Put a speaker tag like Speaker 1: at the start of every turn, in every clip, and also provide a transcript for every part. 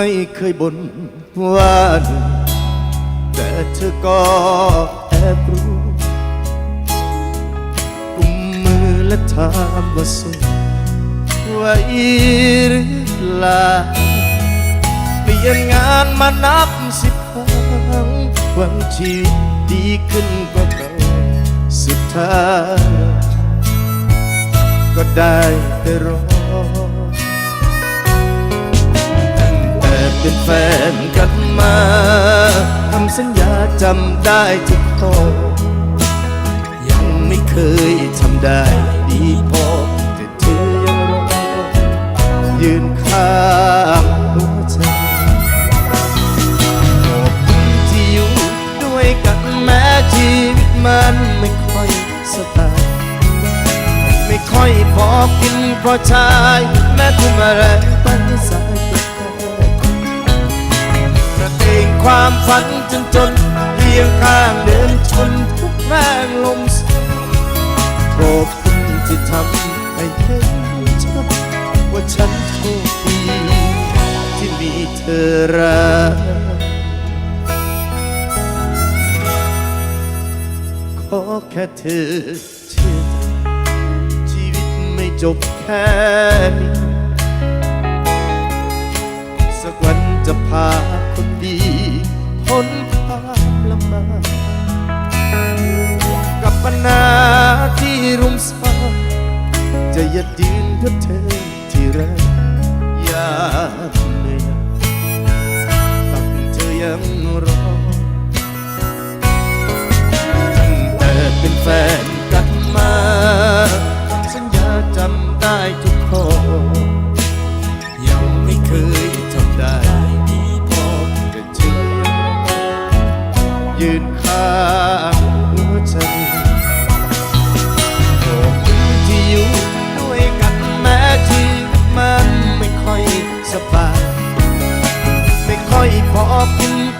Speaker 1: ยบ่นว่าเหนื่อยแต่เธอก็แอบรู้กุมมือและถามว่าสุขไหวหรือเปล่าเปลี่ยนงานมานับสิบครั้งหวังชีวิตดีขึ้นกว่าเก่าสุดท้ายก็ได้แต่รอ เป็นแฟนกันมาทำสัญญาจำได้ทุกข้อยังไม่เคยทำได้ดีพอแต่เธอยังรอยืนข้างหัวใจขอบคุณที่อยู่ด้วยกันแม้ชีวิตมันไม่ค่อยสบายไม่ค่อยพอกินเพราะชายแม้ทุ่มอะไรไป ความฝันจนจนเพียงข้างเดินชนทุกแรงลมขอบคุณที่ทำให้เห็นชัดว่าฉันโชคดีที่มีเธอรักขอแค่เธอเชื่อชีวิตไม่จบแค่นี้ พ้นความลำบากกับปัญหาที่รุมซ้าจะยัดยืนกับเธอที่รัก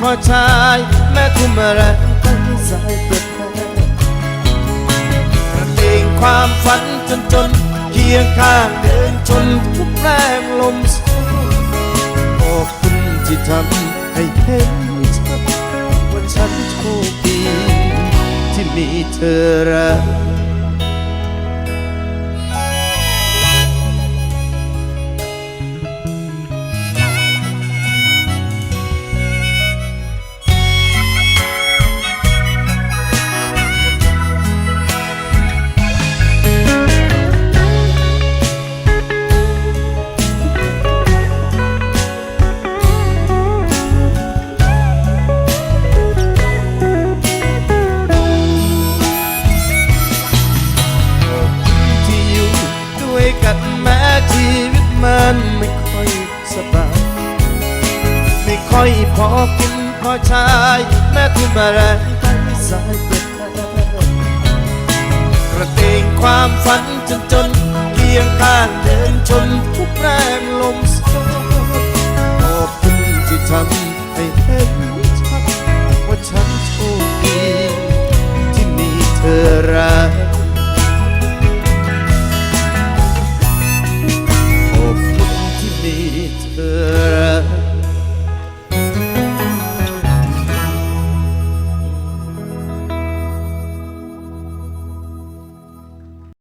Speaker 1: พราะชายแม้ทุ่มอะไรตั้งสายเปิดแพ้กระเตงความฝันจนจนเคียงข้างเดินชนทุกแรงลมโชยขอบคุณที่ทำให้เห็นชัดว่าฉันโชคดีที่มีเธอรัก ค่อยพอกินพอใช้แม้ทุนอะไรไปสายเกิดกระเตงความฝันจนจนเคียงข้างเดินชนทุกแรงลมส